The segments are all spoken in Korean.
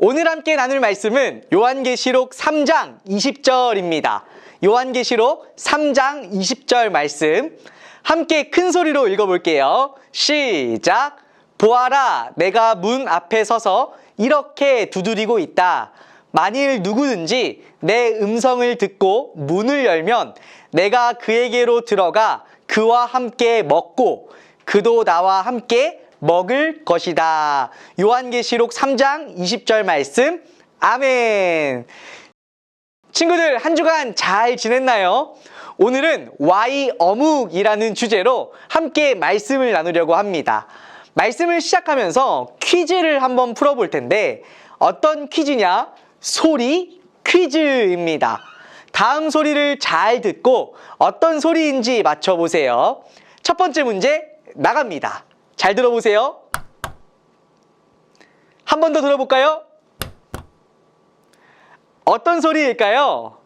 오늘 함께 나눌 말씀은 요한계시록 3장 20절입니다. 요한계시록 3장 20절 말씀. 함께 큰 소리로 읽어볼게요. 시작! 보아라, 내가 문 앞에 서서 이렇게 두드리고 있다. 만일 누구든지 내 음성을 듣고 문을 열면 내가 그에게로 들어가 그와 함께 먹고 그도 나와 함께 먹을 것이다. 요한계시록 3장 20절 말씀. 아멘. 친구들 한 주간 잘 지냈나요? 오늘은 Y 어묵이라는 주제로 함께 말씀을 나누려고 합니다. 말씀을 시작하면서 퀴즈를 한번 풀어볼 텐데 어떤 퀴즈냐? 소리 퀴즈입니다. 다음 소리를 잘 듣고 어떤 소리인지 맞춰보세요. 첫 번째 문제 나갑니다. 잘 들어보세요. 한 번 더 들어볼까요? 어떤 소리일까요?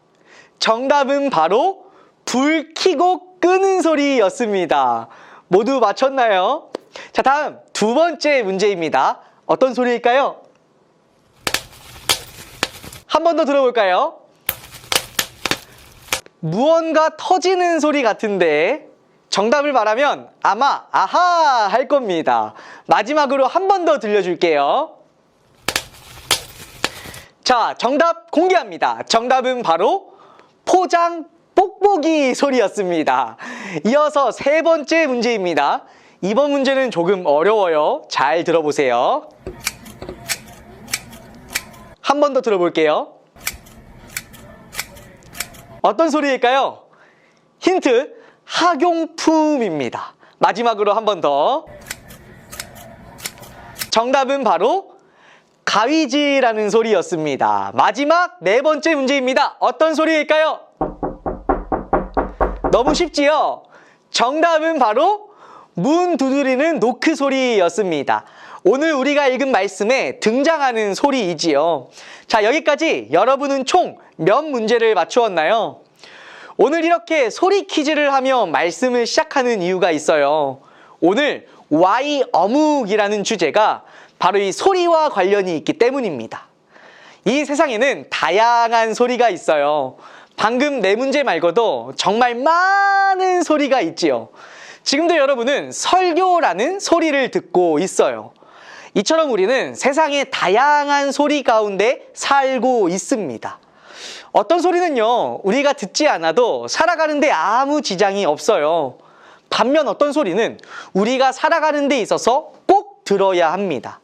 정답은 바로 불 켜고 끄는 소리였습니다. 모두 맞췄나요? 자, 다음 두 번째 문제입니다. 어떤 소리일까요? 한 번 더 들어볼까요? 무언가 터지는 소리 같은데 정답을 말하면 아마 아하 할 겁니다. 마지막으로 한 번 더 들려줄게요. 자, 정답 공개합니다. 정답은 바로 포장 뽁뽁이 소리였습니다. 이어서 세 번째 문제입니다. 이번 문제는 조금 어려워요. 잘 들어보세요. 한 번 더 들어볼게요. 어떤 소리일까요? 힌트, 학용품입니다. 마지막으로 한 번 더. 정답은 바로 가위질하는 소리였습니다. 마지막 네 번째 문제입니다. 어떤 소리일까요? 너무 쉽지요? 정답은 바로 문 두드리는 노크 소리였습니다. 오늘 우리가 읽은 말씀에 등장하는 소리이지요. 자, 여기까지 여러분은 총 몇 문제를 맞추었나요? 오늘 이렇게 소리 퀴즈를 하며 말씀을 시작하는 이유가 있어요. 오늘 Y 어묵이라는 주제가 바로 이 소리와 관련이 있기 때문입니다. 이 세상에는 다양한 소리가 있어요. 방금 네 문제 말고도 정말 많은 소리가 있지요. 지금도 여러분은 설교라는 소리를 듣고 있어요. 이처럼 우리는 세상의 다양한 소리 가운데 살고 있습니다. 어떤 소리는요, 우리가 듣지 않아도 살아가는데 아무 지장이 없어요. 반면 어떤 소리는 우리가 살아가는 데 있어서 꼭 들어야 합니다.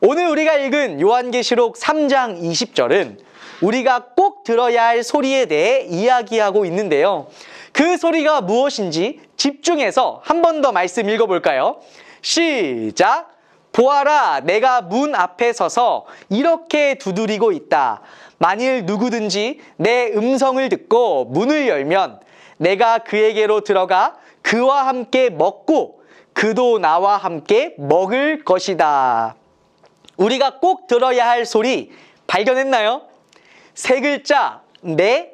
오늘 우리가 읽은 요한계시록 3장 20절은 우리가 꼭 들어야 할 소리에 대해 이야기하고 있는데요. 그 소리가 무엇인지 집중해서 한 번 더 말씀 읽어볼까요? 시작! 보아라, 내가 문 앞에 서서 이렇게 두드리고 있다. 만일 누구든지 내 음성을 듣고 문을 열면 내가 그에게로 들어가 그와 함께 먹고 그도 나와 함께 먹을 것이다. 우리가 꼭 들어야 할 소리 발견했나요? 세 글자, 내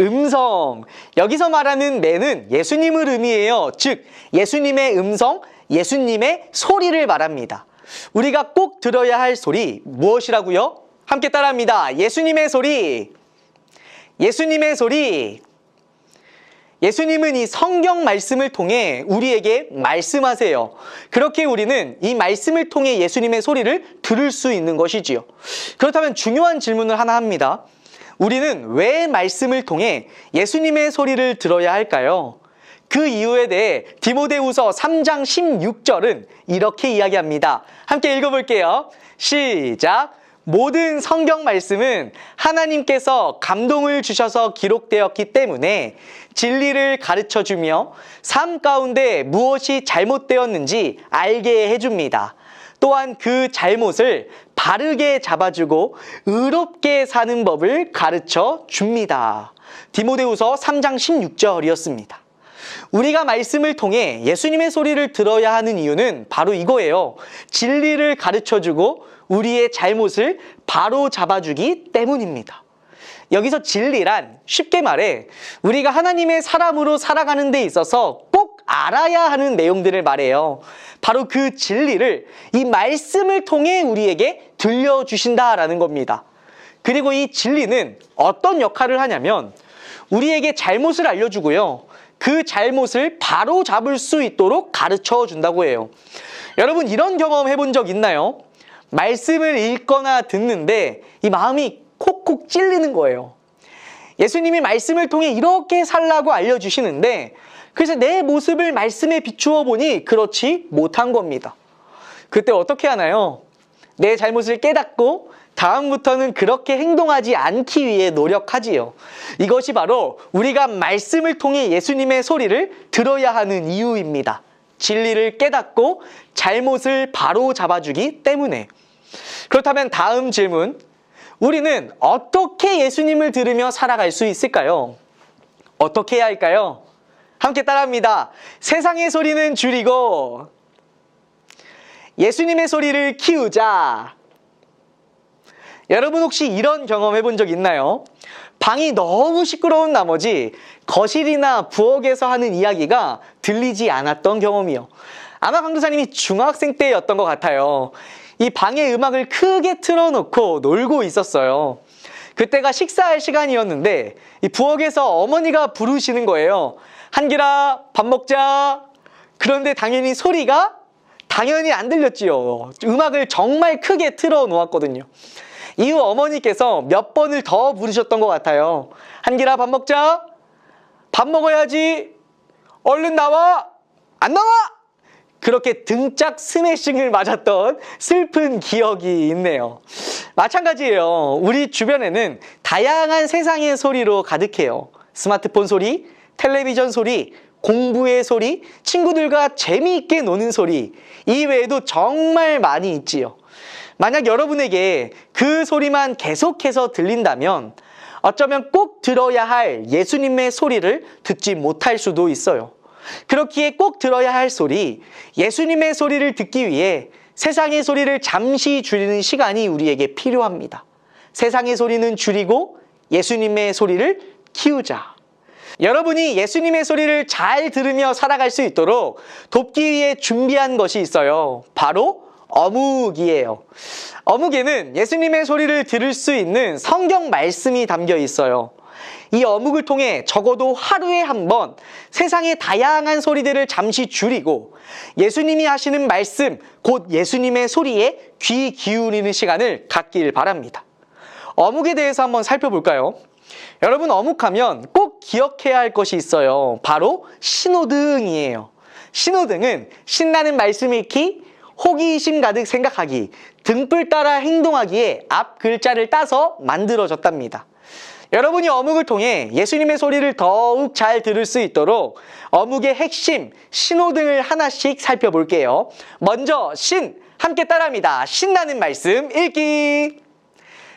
음성. 여기서 말하는 내는 예수님을 의미해요. 즉, 예수님의 음성, 예수님의 소리를 말합니다. 우리가 꼭 들어야 할 소리 무엇이라고요? 함께 따라합니다. 예수님의 소리. 예수님의 소리. 예수님은 이 성경 말씀을 통해 우리에게 말씀하세요. 그렇게 우리는 이 말씀을 통해 예수님의 소리를 들을 수 있는 것이지요. 그렇다면 중요한 질문을 하나 합니다. 우리는 왜 말씀을 통해 예수님의 소리를 들어야 할까요? 그 이유에 대해 디모데후서 3장 16절은 이렇게 이야기합니다. 함께 읽어볼게요. 시작. 모든 성경 말씀은 하나님께서 감동을 주셔서 기록되었기 때문에 진리를 가르쳐 주며 삶 가운데 무엇이 잘못되었는지 알게 해줍니다. 또한 그 잘못을 바르게 잡아주고 의롭게 사는 법을 가르쳐 줍니다. 디모데후서 3장 16절이었습니다. 우리가 말씀을 통해 예수님의 소리를 들어야 하는 이유는 바로 이거예요. 진리를 가르쳐 주고 우리의 잘못을 바로 잡아주기 때문입니다. 여기서 진리란 쉽게 말해 우리가 하나님의 사람으로 살아가는 데 있어서 꼭 알아야 하는 내용들을 말해요. 바로 그 진리를 이 말씀을 통해 우리에게 들려주신다라는 겁니다. 그리고 이 진리는 어떤 역할을 하냐면 우리에게 잘못을 알려주고요. 그 잘못을 바로 잡을 수 있도록 가르쳐 준다고 해요. 여러분 이런 경험 해본 적 있나요? 말씀을 읽거나 듣는데 이 마음이 콕콕 찔리는 거예요. 예수님이 말씀을 통해 이렇게 살라고 알려주시는데 그래서 내 모습을 말씀에 비추어 보니 그렇지 못한 겁니다. 그때 어떻게 하나요? 내 잘못을 깨닫고 다음부터는 그렇게 행동하지 않기 위해 노력하지요. 이것이 바로 우리가 말씀을 통해 예수님의 소리를 들어야 하는 이유입니다. 진리를 깨닫고 잘못을 바로 잡아주기 때문에. 그렇다면 다음 질문. 우리는 어떻게 예수님을 들으며 살아갈 수 있을까요? 어떻게 해야 할까요? 함께 따라합니다. 세상의 소리는 줄이고 예수님의 소리를 키우자. 여러분 혹시 이런 경험 해본 적 있나요? 방이 너무 시끄러운 나머지 거실이나 부엌에서 하는 이야기가 들리지 않았던 경험이요. 아마 강도사님이 중학생 때였던 것 같아요. 이 방에 음악을 크게 틀어놓고 놀고 있었어요. 그때가 식사할 시간이었는데 이 부엌에서 어머니가 부르시는 거예요. 한기라 밥 먹자. 그런데 당연히 소리가 당연히 안 들렸지요. 음악을 정말 크게 틀어 놓았거든요. 이후 어머니께서 몇 번을 더 부르셨던 것 같아요. 한기라 밥 먹자. 밥 먹어야지. 얼른 나와. 안 나와. 그렇게 등짝 스매싱을 맞았던 슬픈 기억이 있네요. 마찬가지예요. 우리 주변에는 다양한 세상의 소리로 가득해요. 스마트폰 소리, 텔레비전 소리, 공부의 소리, 친구들과 재미있게 노는 소리, 이 외에도 정말 많이 있지요. 만약 여러분에게 그 소리만 계속해서 들린다면 어쩌면 꼭 들어야 할 예수님의 소리를 듣지 못할 수도 있어요. 그렇기에 꼭 들어야 할 소리, 예수님의 소리를 듣기 위해 세상의 소리를 잠시 줄이는 시간이 우리에게 필요합니다. 세상의 소리는 줄이고 예수님의 소리를 키우자. 여러분이 예수님의 소리를 잘 들으며 살아갈 수 있도록 돕기 위해 준비한 것이 있어요. 바로 어묵이에요. 어묵에는 예수님의 소리를 들을 수 있는 성경 말씀이 담겨 있어요. 이 어묵을 통해 적어도 하루에 한 번 세상의 다양한 소리들을 잠시 줄이고 예수님이 하시는 말씀, 곧 예수님의 소리에 귀 기울이는 시간을 갖길 바랍니다. 어묵에 대해서 한번 살펴볼까요? 여러분 어묵하면 꼭 기억해야 할 것이 있어요. 바로 신호등이에요. 신호등은 신나는 말씀 읽기, 호기심 가득 생각하기, 등불 따라 행동하기에 앞 글자를 따서 만들어졌답니다. 여러분이 어묵을 통해 예수님의 소리를 더욱 잘 들을 수 있도록 어묵의 핵심 신호등을 하나씩 살펴볼게요. 먼저 신 함께 따라합니다. 신나는 말씀 읽기.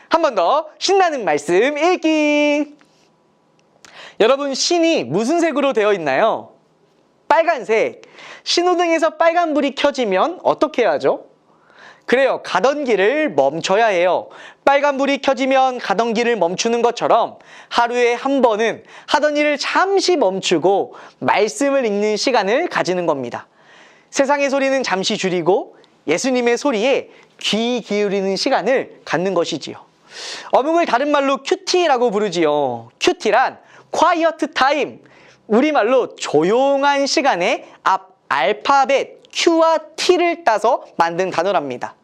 한 번 더 신나는 말씀 읽기. 여러분 신이 무슨 색으로 되어 있나요? 빨간색. 신호등에서 빨간불이 켜지면 어떻게 해야죠? 그래요. 가던 길을 멈춰야 해요. 빨간불이 켜지면 가던 길을 멈추는 것처럼 하루에 한 번은 하던 일을 잠시 멈추고 말씀을 읽는 시간을 가지는 겁니다. 세상의 소리는 잠시 줄이고 예수님의 소리에 귀 기울이는 시간을 갖는 것이지요. 어묵을 다른 말로 큐티라고 부르지요. 큐티란 quiet time. 우리말로 조용한 시간에 앞 알파벳 Q와 T를 따서 만든 단어랍니다.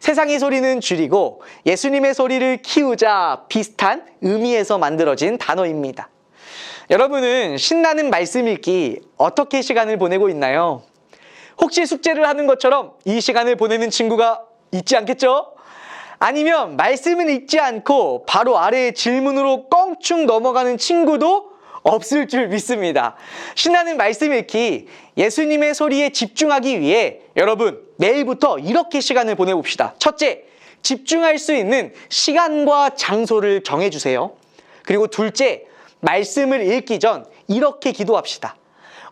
세상의 소리는 줄이고 예수님의 소리를 키우자 비슷한 의미에서 만들어진 단어입니다. 여러분은 신나는 말씀 읽기 어떻게 시간을 보내고 있나요? 혹시 숙제를 하는 것처럼 이 시간을 보내는 친구가 있지 않겠죠? 아니면 말씀을 읽지 않고 바로 아래의 질문으로 껑충 넘어가는 친구도 없을 줄 믿습니다. 신나는 말씀 읽기, 예수님의 소리에 집중하기 위해 여러분, 내일부터 이렇게 시간을 보내봅시다. 첫째, 집중할 수 있는 시간과 장소를 정해주세요. 그리고 둘째, 말씀을 읽기 전 이렇게 기도합시다.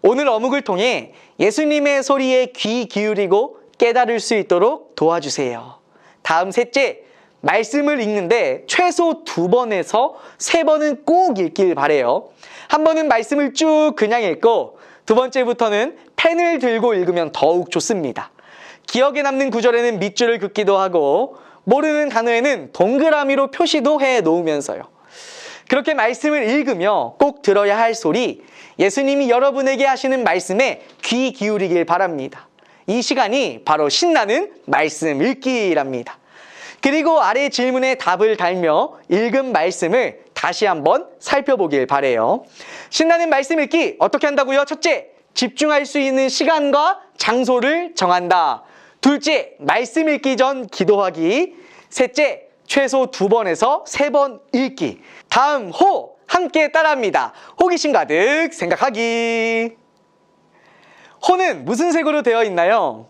오늘 어묵을 통해 예수님의 소리에 귀 기울이고 깨달을 수 있도록 도와주세요. 다음 셋째, 말씀을 읽는데 최소 두 번에서 세 번은 꼭 읽길 바래요. 한 번은 말씀을 쭉 그냥 읽고 두 번째부터는 펜을 들고 읽으면 더욱 좋습니다. 기억에 남는 구절에는 밑줄을 긋기도 하고 모르는 단어에는 동그라미로 표시도 해 놓으면서요. 그렇게 말씀을 읽으며 꼭 들어야 할 소리, 예수님이 여러분에게 하시는 말씀에 귀 기울이길 바랍니다. 이 시간이 바로 신나는 말씀 읽기랍니다. 그리고 아래 질문에 답을 달며 읽은 말씀을 다시 한번 살펴보길 바래요. 신나는 말씀 읽기 어떻게 한다고요? 첫째, 집중할 수 있는 시간과 장소를 정한다. 둘째, 말씀 읽기 전 기도하기. 셋째, 최소 두 번에서 세 번 읽기. 다음 호 함께 따라합니다. 호기심 가득 생각하기. 호는 무슨 색으로 되어 있나요?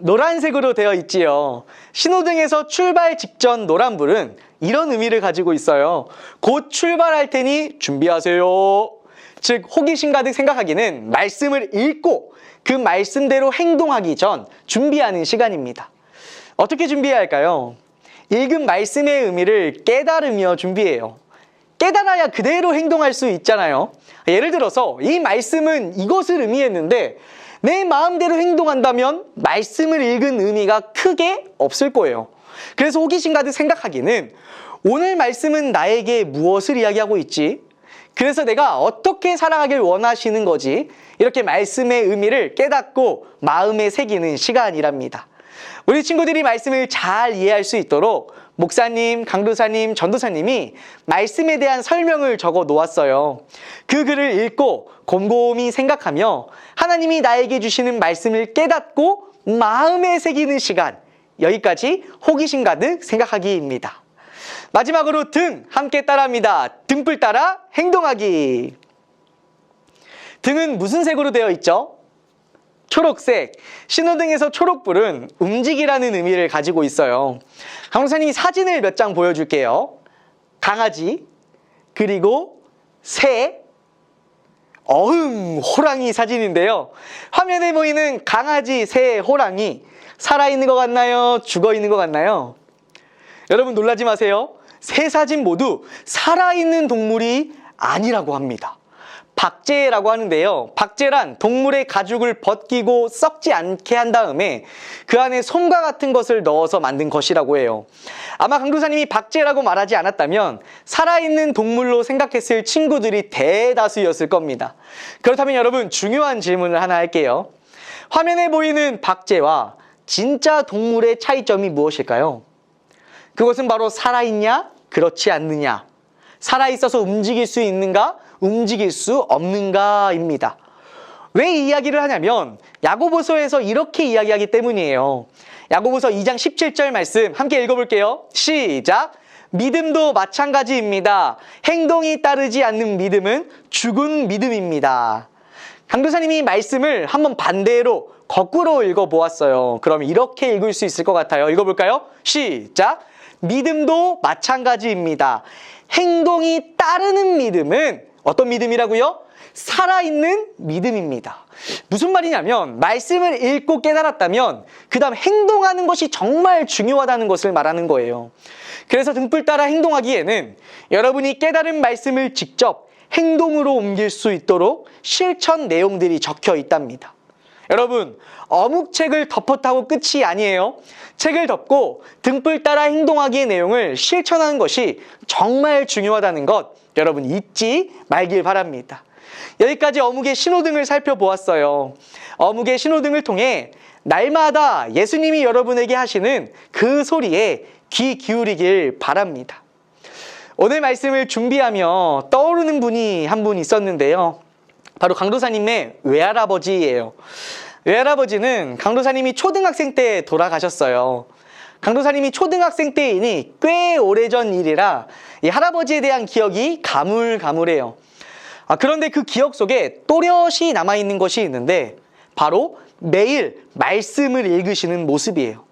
노란색으로 되어 있지요. 신호등에서 출발 직전 노란불은 이런 의미를 가지고 있어요. 곧 출발할 테니 준비하세요. 즉, 호기심 가득 생각하기는 말씀을 읽고 그 말씀대로 행동하기 전 준비하는 시간입니다. 어떻게 준비해야 할까요? 읽은 말씀의 의미를 깨달으며 준비해요. 깨달아야 그대로 행동할 수 있잖아요. 예를 들어서 이 말씀은 이것을 의미했는데 내 마음대로 행동한다면 말씀을 읽은 의미가 크게 없을 거예요. 그래서 호기심 가득 생각하기는 오늘 말씀은 나에게 무엇을 이야기하고 있지? 그래서 내가 어떻게 살아가길 원하시는 거지? 이렇게 말씀의 의미를 깨닫고 마음에 새기는 시간이랍니다. 우리 친구들이 말씀을 잘 이해할 수 있도록 목사님, 강도사님, 전도사님이 말씀에 대한 설명을 적어 놓았어요. 그 글을 읽고 곰곰이 생각하며 하나님이 나에게 주시는 말씀을 깨닫고 마음에 새기는 시간. 여기까지 호기심 가득 생각하기입니다. 마지막으로 등 함께 따라합니다. 등불 따라 행동하기. 등은 무슨 색으로 되어 있죠? 초록색. 신호등에서 초록불은 움직이라는 의미를 가지고 있어요. 강사님이 사진을 몇 장 보여줄게요. 강아지, 그리고 새, 어흥, 호랑이 사진인데요. 화면에 보이는 강아지, 새, 호랑이 살아있는 것 같나요? 죽어 있는 것 같나요? 여러분 놀라지 마세요. 세 사진 모두 살아있는 동물이 아니라고 합니다. 박제라고 하는데요. 박제란 동물의 가죽을 벗기고 썩지 않게 한 다음에 그 안에 솜과 같은 것을 넣어서 만든 것이라고 해요. 아마 강도사님이 박제라고 말하지 않았다면 살아있는 동물로 생각했을 친구들이 대다수였을 겁니다. 그렇다면 여러분 중요한 질문을 하나 할게요. 화면에 보이는 박제와 진짜 동물의 차이점이 무엇일까요? 그것은 바로 살아있냐? 그렇지 않느냐? 살아있어서 움직일 수 있는가? 움직일 수 없는가입니다. 왜 이 이야기를 하냐면 야고보서에서 이렇게 이야기하기 때문이에요. 야고보서 2장 17절 말씀 함께 읽어볼게요. 시작. 믿음도 마찬가지입니다. 행동이 따르지 않는 믿음은 죽은 믿음입니다. 강도사님이 말씀을 한번 반대로 거꾸로 읽어보았어요. 그럼 이렇게 읽을 수 있을 것 같아요. 읽어볼까요? 시작. 믿음도 마찬가지입니다. 행동이 따르는 믿음은 어떤 믿음이라고요? 살아있는 믿음입니다. 무슨 말이냐면 말씀을 읽고 깨달았다면 그 다음 행동하는 것이 정말 중요하다는 것을 말하는 거예요. 그래서 등불 따라 행동하기에는 여러분이 깨달은 말씀을 직접 행동으로 옮길 수 있도록 실천 내용들이 적혀 있답니다. 여러분, 어묵 책을 덮었다고 끝이 아니에요. 책을 덮고 등불 따라 행동하기의 내용을 실천하는 것이 정말 중요하다는 것 여러분 잊지 말길 바랍니다. 여기까지 어묵의 신호등을 살펴보았어요. 어묵의 신호등을 통해 날마다 예수님이 여러분에게 하시는 그 소리에 귀 기울이길 바랍니다. 오늘 말씀을 준비하며 떠오르는 분이 한 분 있었는데요. 바로 강도사님의 외할아버지예요. 외할아버지는 강도사님이 초등학생 때 돌아가셨어요. 강도사님이 초등학생 때이니 꽤 오래전 일이라 이 할아버지에 대한 기억이 가물가물해요. 아, 그런데 그 기억 속에 또렷이 남아있는 것이 있는데 바로 매일 말씀을 읽으시는 모습이에요.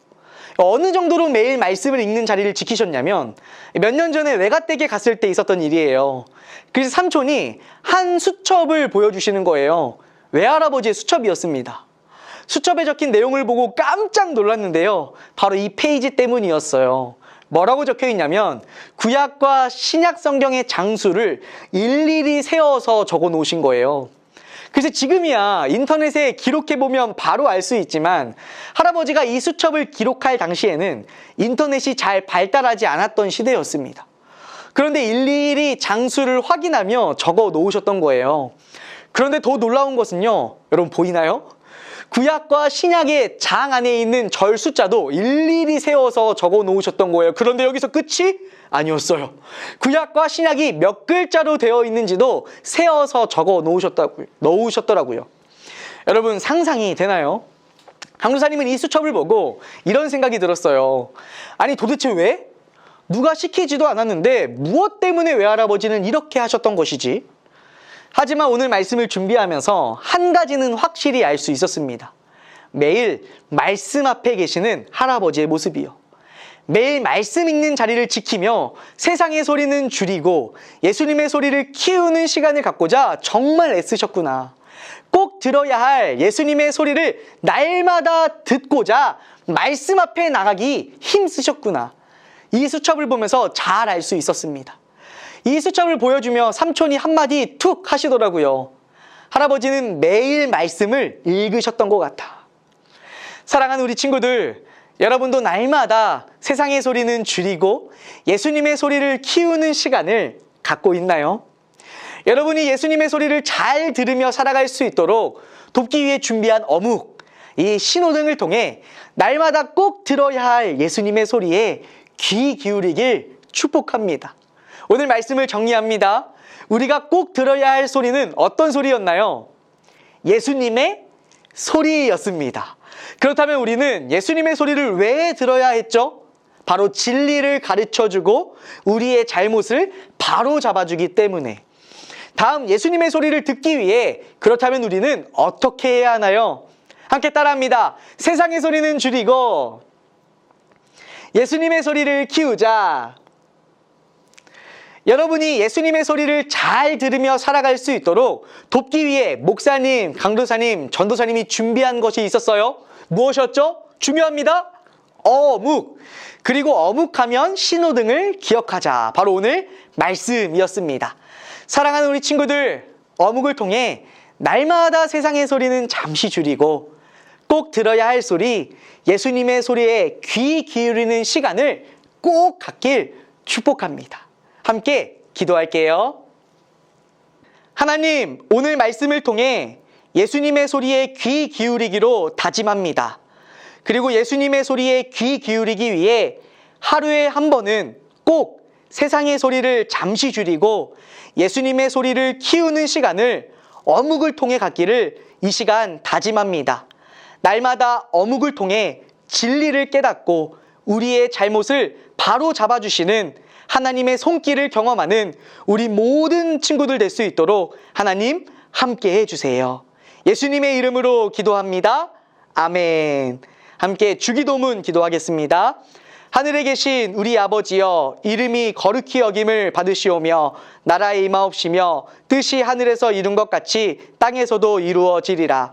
어느 정도로 매일 말씀을 읽는 자리를 지키셨냐면 몇 년 전에 외가댁에 갔을 때 있었던 일이에요. 그래서 삼촌이 한 수첩을 보여주시는 거예요. 외할아버지의 수첩이었습니다. 수첩에 적힌 내용을 보고 깜짝 놀랐는데요. 바로 이 페이지 때문이었어요. 뭐라고 적혀 있냐면 구약과 신약 성경의 장수를 일일이 세워서 적어 놓으신 거예요. 그래서 지금이야 인터넷에 기록해보면 바로 알 수 있지만 할아버지가 이 수첩을 기록할 당시에는 인터넷이 잘 발달하지 않았던 시대였습니다. 그런데 일일이 장수를 확인하며 적어 놓으셨던 거예요. 그런데 더 놀라운 것은요. 여러분 보이나요? 구약과 신약의 장 안에 있는 절 숫자도 일일이 세워서 적어 놓으셨던 거예요. 그런데 여기서 끝이 아니었어요. 구약과 신약이 몇 글자로 되어 있는지도 세어서 적어 놓으셨다고, 놓으셨더라고요. 여러분 상상이 되나요? 강도사님은 이 수첩을 보고 이런 생각이 들었어요. 아니 도대체 왜? 누가 시키지도 않았는데 무엇 때문에 외할아버지는 이렇게 하셨던 것이지? 하지만 오늘 말씀을 준비하면서 한 가지는 확실히 알 수 있었습니다. 매일 말씀 앞에 계시는 할아버지의 모습이요. 매일 말씀 읽는 자리를 지키며 세상의 소리는 줄이고 예수님의 소리를 키우는 시간을 갖고자 정말 애쓰셨구나. 꼭 들어야 할 예수님의 소리를 날마다 듣고자 말씀 앞에 나가기 힘쓰셨구나. 이 수첩을 보면서 잘 알 수 있었습니다. 이 수첩을 보여주며 삼촌이 한마디 툭 하시더라고요. 할아버지는 매일 말씀을 읽으셨던 것 같아. 사랑하는 우리 친구들, 여러분도 날마다 세상의 소리는 줄이고 예수님의 소리를 키우는 시간을 갖고 있나요? 여러분이 예수님의 소리를 잘 들으며 살아갈 수 있도록 돕기 위해 준비한 어묵, 이 신호등을 통해 날마다 꼭 들어야 할 예수님의 소리에 귀 기울이길 축복합니다. 오늘 말씀을 정리합니다. 우리가 꼭 들어야 할 소리는 어떤 소리였나요? 예수님의 소리였습니다. 그렇다면 우리는 예수님의 소리를 왜 들어야 했죠? 바로 진리를 가르쳐 주고 우리의 잘못을 바로 잡아주기 때문에. 다음 예수님의 소리를 듣기 위해 그렇다면 우리는 어떻게 해야 하나요? 함께 따라합니다. 세상의 소리는 줄이고 예수님의 소리를 키우자. 여러분이 예수님의 소리를 잘 들으며 살아갈 수 있도록 돕기 위해 목사님, 강도사님, 전도사님이 준비한 것이 있었어요. 무엇이었죠? 중요합니다. 어묵. 그리고 어묵하면 신호등을 기억하자. 바로 오늘 말씀이었습니다. 사랑하는 우리 친구들, 어묵을 통해 날마다 세상의 소리는 잠시 줄이고 꼭 들어야 할 소리, 예수님의 소리에 귀 기울이는 시간을 꼭 갖길 축복합니다. 함께 기도할게요. 하나님, 오늘 말씀을 통해 예수님의 소리에 귀 기울이기로 다짐합니다. 그리고 예수님의 소리에 귀 기울이기 위해 하루에 한 번은 꼭 세상의 소리를 잠시 줄이고 예수님의 소리를 키우는 시간을 어묵을 통해 갖기를 이 시간 다짐합니다. 날마다 어묵을 통해 진리를 깨닫고 우리의 잘못을 바로 잡아주시는 하나님의 손길을 경험하는 우리 모든 친구들 될 수 있도록 하나님 함께 해주세요. 예수님의 이름으로 기도합니다. 아멘. 함께 주기도문 기도하겠습니다. 하늘에 계신 우리 아버지여 이름이 거룩히 여김을 받으시오며 나라의 임하옵시며 뜻이 하늘에서 이룬 것 같이 땅에서도 이루어지리라.